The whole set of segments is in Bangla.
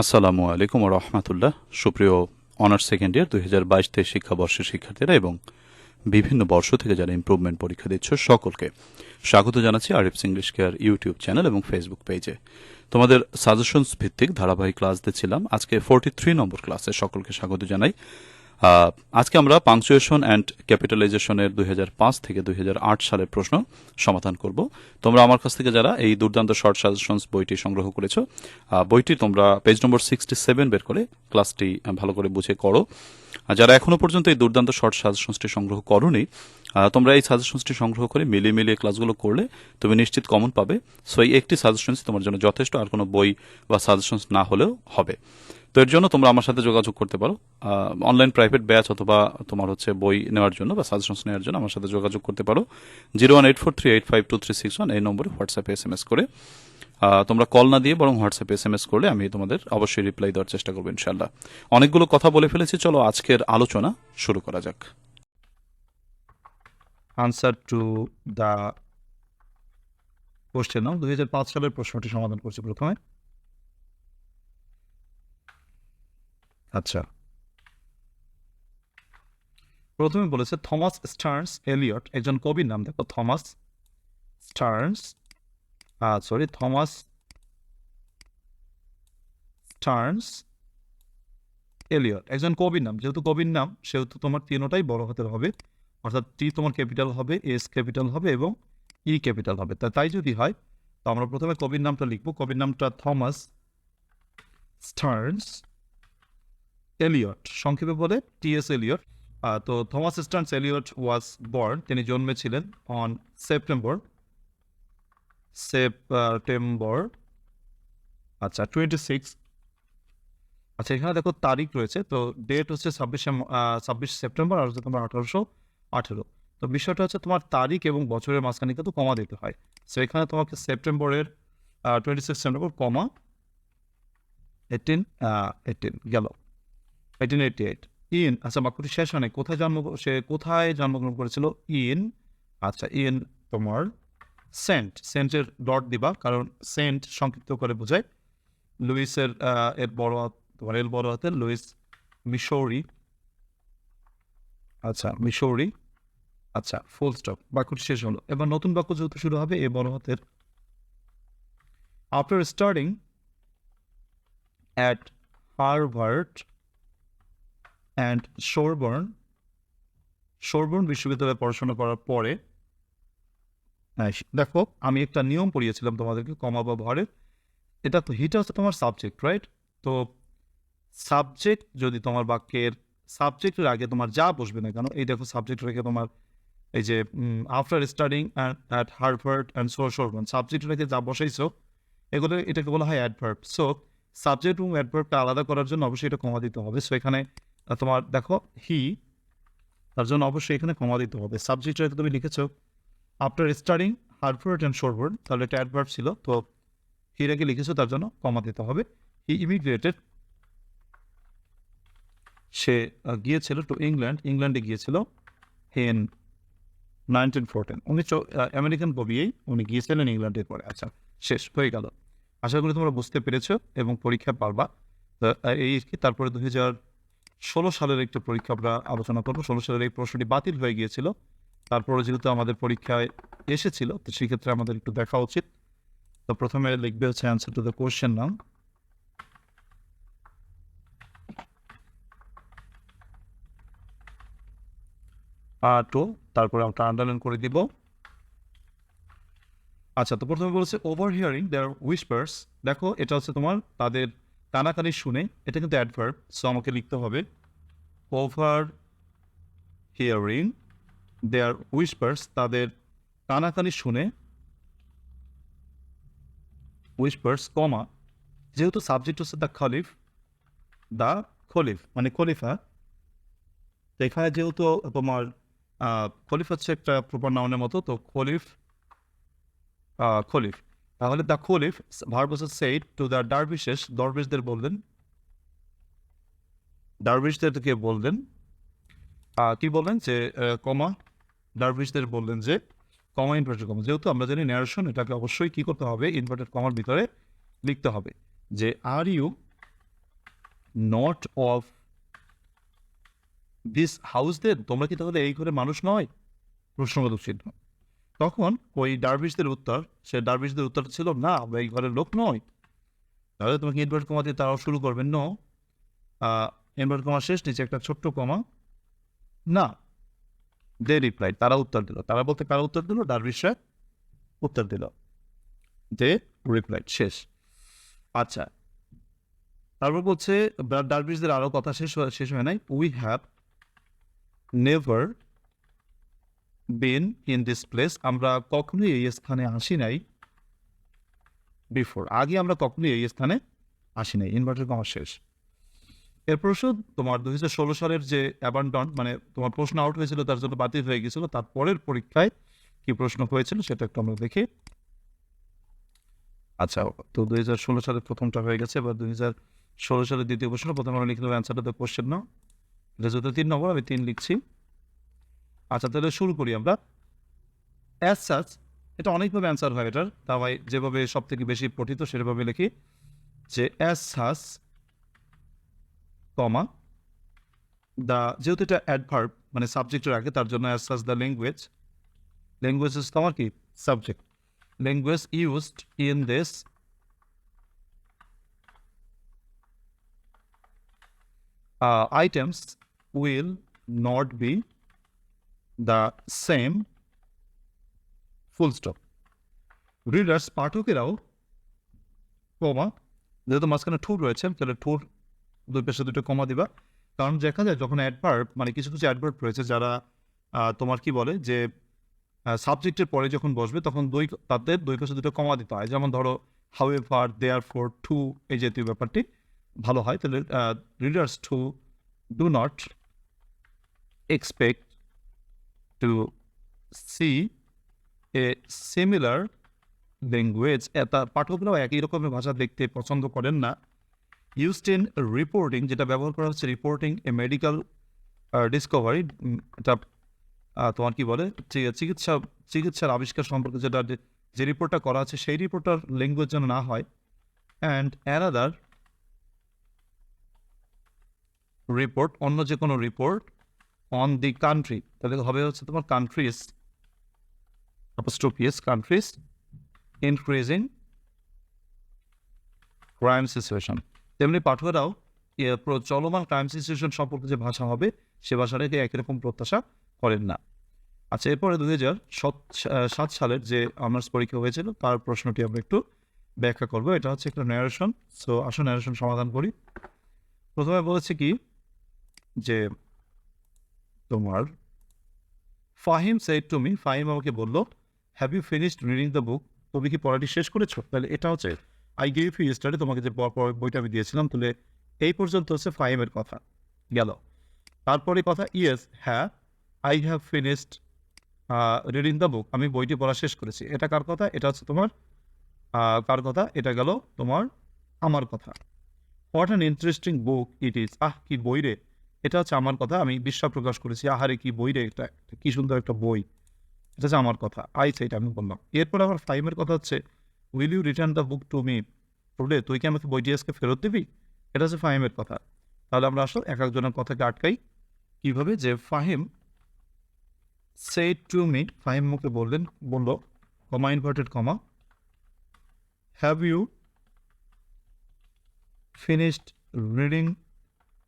আসসালামু আলাইকুম রহমাতুল্লাহ। সুপ্রিয় অনার্স সেকেন্ড ইয়ার দুই হাজার বাইশ তেইশ শিক্ষাবর্ষের শিক্ষার্থীরা এবং বিভিন্ন বর্ষ থেকে যারা ইম্প্রুভমেন্ট পরীক্ষা দিচ্ছ সকলকে স্বাগত জানাচ্ছি Arif Singlish care YouTube channel এবং ফেসবুক পেজে তোমাদের সাজেশনস ভিত্তিক ধারাবাহিক ক্লাস দিচ্ছিলাম। আজকে ফোরটি থ্রি নম্বর ক্লাসে সকলকে স্বাগত জানাই। আজকে আমরা পাংচুয়েশন অ্যান্ড ক্যাপিটালাইজেশনের দুই হাজার পাঁচ থেকে দুই হাজার আট সালের প্রশ্ন সমাধান করব। তোমরা আমার কাছ থেকে যারা এই দুর্দান্ত শর্ট সাজেশনস বইটি সংগ্রহ করেছ বইটি তোমরা পেজ নম্বর সিক্সটি সেভেন বের করে ক্লাসটি ভালো করে বুঝে করো। যারা এখনও পর্যন্ত এই দুর্দান্ত শর্ট সাজেশনসটি সংগ্রহ করোনি তোমরা এই সাজেশনসটি সংগ্রহ করে মিলিয়ে মিলিয়ে ক্লাসগুলো করলে তুমি নিশ্চিত কমন পাবে। সো এই একটি সাজেশনস তোমার জন্য যথেষ্ট, আর কোনো বই বা সাজেশনস না হলেও হবে। তো এর জন্য তোমরা আমার সাথে যোগাযোগ করতে পারো। অনলাইন প্রাইভেট ব্যাচ অথবা তোমার হচ্ছে বই নেওয়ার জন্য বা সাজেশনস নেওয়ার জন্য আমার সাথে যোগাযোগ করতে পারো। Zero one eight four three eight five two three six one এই নম্বরে হোয়াটসঅ্যাপে এস এম এস করে। তোমরা কল না দিয়ে বরং হোয়াটসঅ্যাপে এস এম এস করলে আমি তোমাদের অবশ্যই রিপ্লাই দেওয়ার চেষ্টা করব ইনশাল্লাহ অনেকগুলো কথা বলে ফেলেছি, চলো আজকের আলোচনা শুরু করা যাক। আনসার টু দ্য কোশ্চেন হাজার পাঁচ সালের প্রশ্নটি সমাধান করছি প্রথমে। আচ্ছা। প্রথমে বলেছে থমাস স্টার্নস এলিয়ট, একজন কবির নাম, দেখো Thomas Stearns sorry Thomas Stearns Eliot, একজন কবির নাম। যেহেতু কবির নাম, সেহেতু তোমার তিনোটাই বড় হাতের হবে। অর্থাৎ টি তোমার ক্যাপিটাল হবে, এস ক্যাপিটাল হবে এবং ই ক্যাপিটাল হবে। তা তাই যদি হয়, তো আমরা প্রথমে কবির নামটা লিখব। কবির নামটা থমাস স্টার্নস এলিয়ট, সংক্ষেপে বলে টি এস এলিয়ট। তো Thomas Stearns Eliot was born, তিনি জন্মেছিলেন অন সেপ্টেম্বর সেপ্টেম্বর আচ্ছা টোয়েন্টি সিক্স আচ্ছা এখানে দেখো তারিখ রয়েছে, তো ডেট হচ্ছে ছাব্বিশে ছাব্বিশ সেপ্টেম্বর আর হচ্ছে তোমার আঠারোশো আঠেরো। তো বিষয়টা হচ্ছে তোমার তারিখ এবং বছরের মাঝখানে কিন্তু কমা দিতে হয়। সো এখানে তোমাকে সেপ্টেম্বরের twenty six September comma eighteen eighteen গেল। এইটিন এইটি ইন আচ্ছা বাক্যটি শেষ হয় কোথায় জন্ম, সে কোথায় জন্মগ্রহণ করেছিল? ইন আচ্ছা ইন তোমার সেন্ট সেন্টের ডট দিবা, কারণ সেন্ট সংক্ষিপ্ত করে বোঝায়। লুইসের এর বড় হাত, তোমার এল বড় হাতের লুইস মিশৌরি আচ্ছা মিশৌরি আচ্ছা ফুল স্টপ বাক্যটি শেষ হলো। এবার নতুন বাক্য যেহেতু শুরু হবে, এ বড় হাতের। After starting at Harvard and Sorbonne Sorbonne বিশ্ববিদ্যালয়ে পড়াশোনা করার পরে দেখো, আমি একটা নিয়ম পড়িয়েছিলাম তোমাদেরকে, কমা বা ভরের। এটা তো হিটা হচ্ছে তোমার সাবজেক্ট রাইট তো সাবজেক্ট যদি তোমার বাক্যের সাবজেক্টের আগে তোমার যা বসবে না কেন, এই দেখো সাবজেক্ট রেখে তোমার এই যে after studying at Harvard and Sorbonne subject রেখে যা বসাইছো, এগুলো, এটাকে বলা হয় অ্যাডভার্ব সো সাবজেক্ট এবং অ্যাডভার্বটা আলাদা করার জন্য অবশ্যই এটা কমা দিতে হবে। সো এখানে তোমার, দেখো হি তার জন্য অবশ্যই এখানে কমা দিতে হবে। সাবজেক্ট রেখে তুমি লিখেছো after studying Harvard and Sorbonne তাহলে এটা অ্যাডভার্ব ছিল, তো হি রেখে লিখেছো, তার জন্য কমা দিতে হবে। হি ইমিগ্রেটেড সে গিয়েছিল টু ইংল্যান্ড ইংল্যান্ডে গিয়েছিল হেন নাইনটিন ফোরটিন উনি আমেরিকান কবিয়েই উনি গিয়েছিলেন ইংল্যান্ডের পরে আচ্ছা শেষ, হয়ে গেল। আশা করি তোমরা বুঝতে পেরেছ এবং পরীক্ষা পারবা। এই তারপরে দু হাজার ষোলো সালের একটা পরীক্ষা আমরা আলোচনা করব। ষোলো সালের এই প্রশ্নটি বাতিল হয়ে গিয়েছিল। তারপরে যেহেতু আমাদের পরীক্ষায় এসেছিল, তো সেক্ষেত্রে আমাদের একটু দেখা উচিত। তো প্রথমে লিখবে হচ্ছে অ্যান্সার টু দ্য কোশ্চেন নাম টু তারপরে আমরা আন্ডারলাইন করে দিব। আচ্ছা তো প্রথমে বলছে ওভার হিয়ারিং দেয়ার উইসপার্স দেখো, এটা হচ্ছে তোমার তাদের কানাকানি শুনে, এটা কিন্তু অ্যাডভার্ব সো আমাকে লিখতে হবে ওভার হিয়ারিং দেয়ার উইসপার্স তাদের কানাকানি শুনে উইসপার্স কমা যেহেতু সাবজেক্ট হচ্ছে দ্য খলিফ দ্য খলিফ মানে খলিফা এখানে যেহেতু তোমার খলিফ হচ্ছে একটা প্রপার নাউনের মতো, তো খলিফ খলিফ তাহলে দ্য খলিফ ভার্ব হচ্ছে সেইড টু দ্য ডারবিশেষ দরবেশদের বললেন ডারবিশদেরকে বললেন কি বললেন যে কমা ডারবিশদের বললেন যে, কমা ইনভার্টেড কমা, যেহেতু আমরা জানি ন্যারেশন এটাকে অবশ্যই কি করতে হবে ইনভার্টেড কমার ভিতরে লিখতে হবে যে are you not of this house দের তোমরা কি তাহলে এই ঘরে মানুষ নয়? প্রশ্নবোধক চিহ্ন তখন ওই ডারবিশদের উত্তর, সে ডারবিশদের উত্তর ছিল, না, আমরা এই ঘরের লোক নয় তাহলে তোমাকে ইনভার্ট কমা দিয়ে তারাও শুরু করবেন নো। ইনভার্ট কমা শেষ, নিচে একটা ছোট্ট কমা। না। দে রিপ্লাই তারা উত্তর দিল। তারা বলতে কারা উত্তর দিল? ডারবিশরা উত্তর দিল। দে রিপ্লাই শেষ। আচ্ছা। তারপর বলছে, ডারবিশদের আরও কথা শেষ শেষ হয় নাই। We have never been in this place আমরা কখনোই এই স্থানে আসি নাই বিফোর আগে আমরা কখনোই এই স্থানে আসি নাই ইনভার্টার কমা শেষ। এরপর শুধু তোমার দুই হাজার ষোলো সালের যে অ্যাবান্ডন মানে তোমার প্রশ্ন আউট হয়েছিল, তার জন্য বাতিল হয়ে গেছিল তারপরের পরীক্ষায় কি প্রশ্ন হয়েছিল সেটা একটু আমরা দেখি। আচ্ছা তো দুই হাজার ষোলো সালের প্রথমটা হয়ে গেছে, এবার দুই হাজার ষোলো সালের দ্বিতীয় প্রশ্ন, প্রথমে আমরা লিখে দেবো অ্যান্সারটা তো কোশ্চেন না এটা যদি তিন নম্বর, আমি তিন লিখছি। আচ্ছা তাহলে শুরু করি আমরা। অ্যাজ সাচ এটা অনেকভাবে অ্যান্সার হয় এটার। তাই যেভাবে সব থেকে বেশি পঠিত, সেভাবে লিখি যে অ্যাজ সাচ কমা দ্য যেহেতু এটা অ্যাডভার্ব মানে সাবজেক্টের আগে, তার জন্য as such the language language is তোমার কি? Subject language used in this items will not not the same full stop readers পাঠকেরাও, comma, যেহেতু মাঝখানে ঠোঁট রয়েছে, তাহলে ঠোঁট দুই পেশে দুটো কমা দিবা। কারণ দেখা যায় যখন অ্যাডভার্ব মানে কিছু কিছু অ্যাডভার্ব রয়েছে যারা তোমার কি বলে যে সাবজেক্টের পরে যখন বসবে, তখন দুই তাদের দুই পাশে দুটো কমা দিতে হয়। যেমন ধরো however therefore two এই জাতীয় ব্যাপারটি ভালো হয়। তাহলে readers to do not expect to see a similar language তার পাঠকরাও একই রকমের ভাষা দেখতে পছন্দ করেন না। ইউজড ইন রিপোর্টিং যেটা ব্যবহার করা হচ্ছে রিপোর্টিং এ মেডিকেল ডিসকভারি এটা তোমার কি বলে? চিকিৎসা, চিকিৎসার আবিষ্কার সম্পর্কে যেটা যে রিপোর্টটা করা আছে, সেই রিপোর্টার ল্যাঙ্গুয়েজ যেন না হয়। অ্যান্ড অ্যানাদার রিপোর্ট অন্য যে কোনো রিপোর্ট অন দি কান্ট্রি তাহলে হবে হচ্ছে তোমার countries apostrophe countries increasing crime situation তেমনি পাঠকেরাও চলমান ক্রাইম সিচুয়েশন সম্পর্কে যে ভাষা হবে, সে ভাষাটাকে একই রকম প্রত্যাশা করেন না। আচ্ছা এরপরে দুই হাজার সাত সালের যে অনার্স পরীক্ষা হয়েছিল, তার প্রশ্নটি আমরা একটু ব্যাখ্যা করব। এটা হচ্ছে একটা ন্যারেশন সো আসুন ন্যারেশন সমাধান করি। প্রথমে বলেছে কি, যে তোমার। Fahim said to me Fahim আমাকে বলল have you finished reading the book তুমি কি পড়াটি শেষ করেছ? তাহলে এটা হচ্ছে আই গেভ ইউ স্টাডি তোমাকে যে বইটা আমি দিয়েছিলাম, তাহলে এই পর্যন্ত হচ্ছে ফাহিমের কথা। গেল। তারপরে কথা ইয়েস হ্যাঁ I have finished reading the book আমি বইটি পড়া শেষ করেছি। এটা কার কথা? এটা হচ্ছে তোমার কার কথা? এটা গেল তোমার, আমার কথা। What an interesting book it is ah, কি বই রে। এটা হচ্ছে আমার কথা, আমি বিশ্বাস প্রকাশ করেছি, আহারে কি বই রে এটা কি সুন্দর একটা বই। এটা হচ্ছে আমার কথা, আই সেইটা আমি বললাম। এরপর আমার ফাইমের কথা হচ্ছে will you return the book to me today তুই কি আমাকে বইটি আজকে ফেরত দিবি? এটা হচ্ছে ফাহিমের কথা। তাহলে আমরা আসলে এক একজনের কথাকে আটকাই। কীভাবে? যে Fahim said to me Fahim মুখে বললেন, বলল comma inverted comma have you finished reading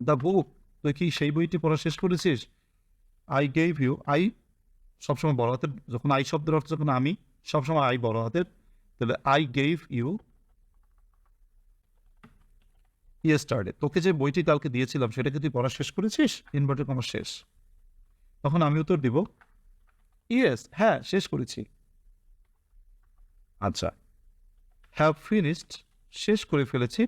the book তুই কি সেই বইটি পড়া শেষ করেছিস? আই গেভ ইউ আই সবসময় বড় হাতের, যখন আই শব্দের অর্থ যখন আমি, সবসময় আই বড় হাতের, তাহলে আই গেভ ইউ ইয়েস্টারডে তোকে যে বইটি কালকে দিয়েছিলাম, সেটাকে তুই পড়া শেষ করেছিস? ইনভার্টার কমার শেষ। তখন আমি উত্তর দিব ইয়েস হ্যাঁ শেষ করেছি। আচ্ছা হ্যাভ ফিনিশড শেষ করে ফেলেছি।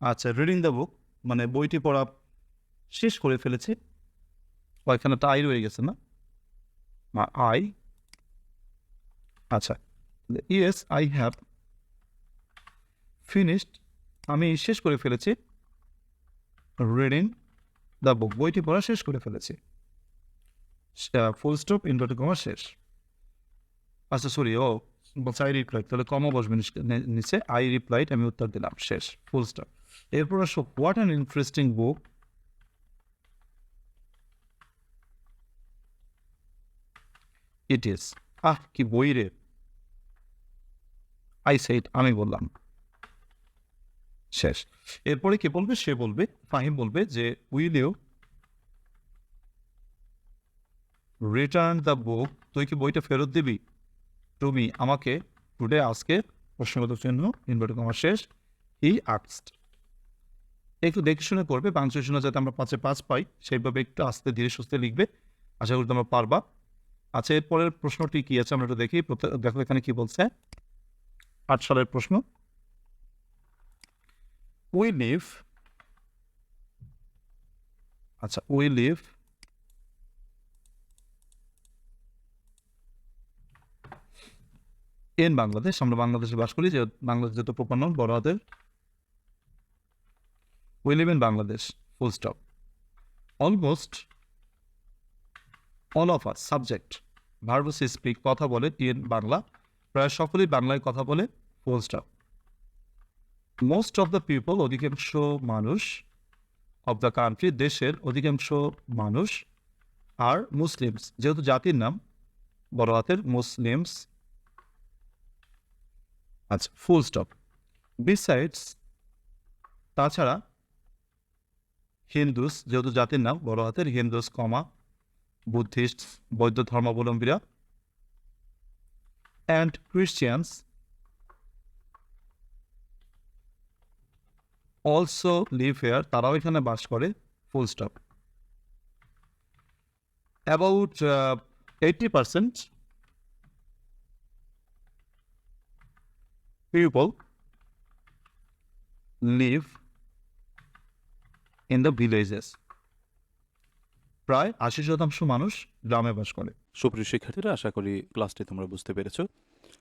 আচ্ছা রিডিং দ্য বুক মানে বইটি পড়া শেষ করে ফেলেছি। একটা আই রয়ে গেছে না? আই আচ্ছা ইয়েস আই হ্যাভ ফিনিশড আমি শেষ করে ফেলেছি। রিডিং দ্য বুক বইটি পড়া শেষ করে ফেলেছি। ফুল স্টপ ইনভার্টেড কমা শেষ। আচ্ছা সরি ও বলছে আই রিপ্লাইড তাহলে কমা বসবে নিচে আই রিপ্লাইড আমি উত্তর দিলাম, শেষ ফুল স্টপ এরপর আসো what an interesting book it is ah, কি বই রে। আই সেইট আমি বললাম। শেষ। এরপরে কে বলবে? সে বলবে, ফাহিম বলবে যে will you return the book তুই কি বইটা ফেরত দিবি? তুমি আমাকে টুডে আজকে প্রশ্নগত চিহ্ন ইনভার্ট কমা শেষ ই আর্টসড একটু দেখে শুনে করবে পাংচুয়েশন যাতে আমরা পাঁচে পাঁচ পাই, সেইভাবে একটু আস্তে ধীরে সুস্থে লিখবে। আশা করি তোমরা পারবা। আচ্ছা এরপরের প্রশ্নটি কি আছে? আমরা একটু দেখি। দেখো এখানে কি বলছে। আট সালের প্রশ্ন। উই লিভ আচ্ছা উই লিভ ইন বাংলাদেশ আমরা বাংলাদেশে বাস করি যে বাংলাদেশ যত প্রপন্ন, বড় হাতের। We live in Bangladesh full stop almost all of us subject verbs speak কথা বলে ইন বাংলা। প্রায় সকলেই বাংলায় কথা বলে full stop most of the people অধিকাংশ মানুষ অফ দ্য কান্ট্রি দেশের অধিকাংশ মানুষ আর মুসলিমস যেহেতু জাতির নাম, বড় হাতের মুসলিমস আচ্ছা ফুল স্টপ বিসাইডস তাছাড়া হিন্দুস যেহেতু জাতির নাম, বড় হাতের হিন্দুস কমা বুদ্ধিস্ট বৌদ্ধ ধর্মাবলম্বীরা and Christians also live here তারাও এখানে বাস করে full stop about eighty percent people live in the villages. প্রায় আশি শতাংশ মানুষ গ্রামে বাস করে। সুপ্রিয় শিক্ষার্থীরা, আশা করি ক্লাসটি তোমরা বুঝতে পেরেছ।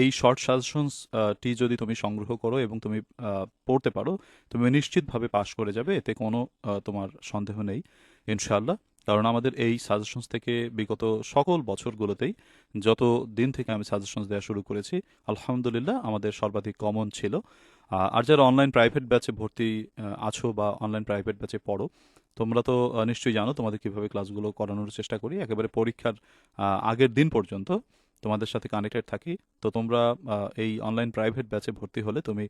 এই শর্ট সাজেশনস টি যদি তুমি সংগ্রহ করো এবং তুমি পড়তে পারো, তুমি নিশ্চিতভাবে পাশ করে যাবে, এতে কোনো তোমার সন্দেহ নেই, ইনশাআল্লাহ। কারণ আমাদের এই সাজেশনস থেকে বিগত সকল বছরগুলোতেই যত দিন থেকে আমি সাজেশনস দেওয়া শুরু করেছি, আলহামদুলিল্লাহ আমাদের সর্বাধিক কমন ছিল। আর যারা অনলাইন প্রাইভেট ব্যাচে ভর্তি আছো বা অনলাইন প্রাইভেট ব্যাচে পড়ো, তোমরা তো নিশ্চয়ই জানো তোমাদের কীভাবে ক্লাসগুলো করানোর চেষ্টা করি, একেবারে পরীক্ষার আগের দিন পর্যন্ত। তোমাদের সাথে কানেক্টেড থাকি, তো তোমরা এই অনলাইন প্রাইভেট ব্যাচে ভর্তি হলে তুমি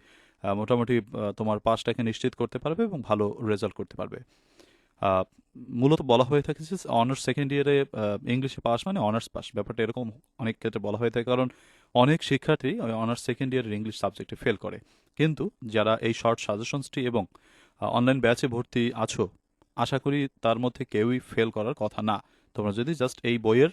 মোটামুটি তোমার পাসটাকে নিশ্চিত করতে পারবে এবং ভালো রেজাল্ট করতে পারবে। মূলত বলা হয়ে থাকে যে অনার্স সেকেন্ড ইয়ারে ইংলিশে পাস মানে অনার্স পাস ব্যাপারটা এরকম অনেক ক্ষেত্রে বলা হয়ে থাকে কারণ অনেক শিক্ষার্থী অনার্স সেকেন্ড ইয়ারের ইংলিশ সাবজেক্টে ফেল করে। কিন্তু যারা এই শর্ট সাজেশনসটি এবং অনলাইন ব্যাচে ভর্তি আছো, আশা করি তার মধ্যে কেউই ফেল করার কথা না। তোমরা যদি জাস্ট এই বইয়ের